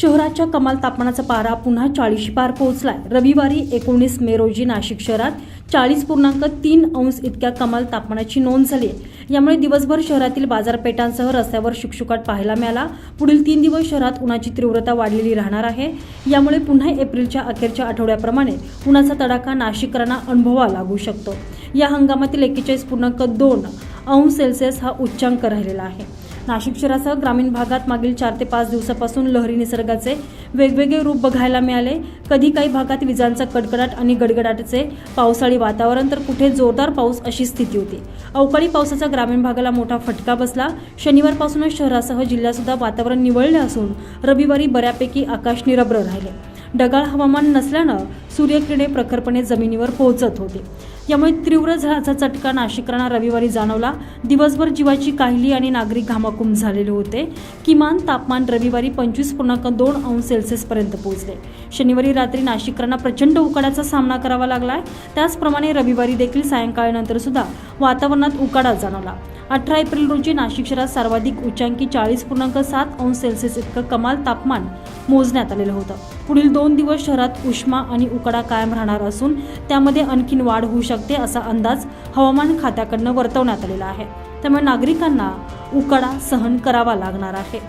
शहराच्या कमाल तापमानाचा पारा पुन्हा चाळीशी पार पोहोचलाय. रविवारी एकोणीस मे रोजी नाशिक शहरात चाळीस पूर्णांक तीन अंश इतक्या कमाल तापमानाची नोंद झाली आहे. यामुळे दिवसभर शहरातील बाजारपेठांसह रस्त्यावर शुकशुकाट पाहायला मिळाला. पुढील तीन दिवस शहरात उन्हाची तीव्रता वाढलेली राहणार आहे. यामुळे पुन्हा एप्रिलच्या अखेरच्या आठवड्याप्रमाणे उन्हाचा तडाखा नाशिकरांना अनुभवा लागू शकतो. या हंगामातील एक्केचाळीस पूर्णांक दोन अंश सेल्सिअस हा उच्चांक राहिलेला आहे. नाशिक शहरासह ग्रामीण भागात मागील चार ते पाच दिवसापासून लहरी निसर्गाचे वेगवेगळे रूप बघायला मिळाले. कधी काही भागात विजांचा कडकडाट आणि गडगडाटाचे पावसाळी वातावरण तर कुठे जोरदार पाऊस अशी स्थिती होती. अवकाळी पावसाचा ग्रामीण भागाला मोठा फटका बसला. शनिवारपासूनच शहरासह जिल्ह्यासुद्धा वातावरण निवळले असून रविवारी बऱ्यापैकी आकाश निरभ्र राहिले. ढगाळ हवामान नसल्यानं सूर्यकिरणे प्रखरपणे जमिनीवर पोहोचत होते. यामुळे तीव्र झळाचा चटका नाशिकरांना रविवारी जाणवला. दिवसभर जीवाची काहिली आणि नागरिक घामाकुम झालेले होते. किमान तापमान रविवारी पंचवीस पूर्णांक दोन अंश सेल्सिअसपर्यंत पोहोचले. शनिवारी रात्री नाशिकरांना प्रचंड उकाड्याचा सामना करावा लागलाय. त्याचप्रमाणे रविवारी देखील सायंकाळीनंतर सुद्धा वातावरणात उकाडा जाणवला. अठरा एप्रिल रोजी नाशिक शहरात सर्वाधिक उच्चांकी चाळीस पूर्णांक सात अंश सेल्सिअस इतकं कमाल तापमान मोजण्यात आलेलं होतं. पुढील दोन दिवस शहरात उष्मा आणि उकाडा कायम राहणार असून त्यामध्ये आणखीन वाढ होऊ शकते असा अंदाज हवामान खात्याकडनं वर्तवण्यात आलेला आहे. त्यामुळे नागरिकांना उकाडा सहन करावा लागणार आहे.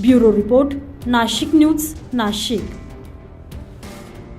Bureau report Nashik news Nashik.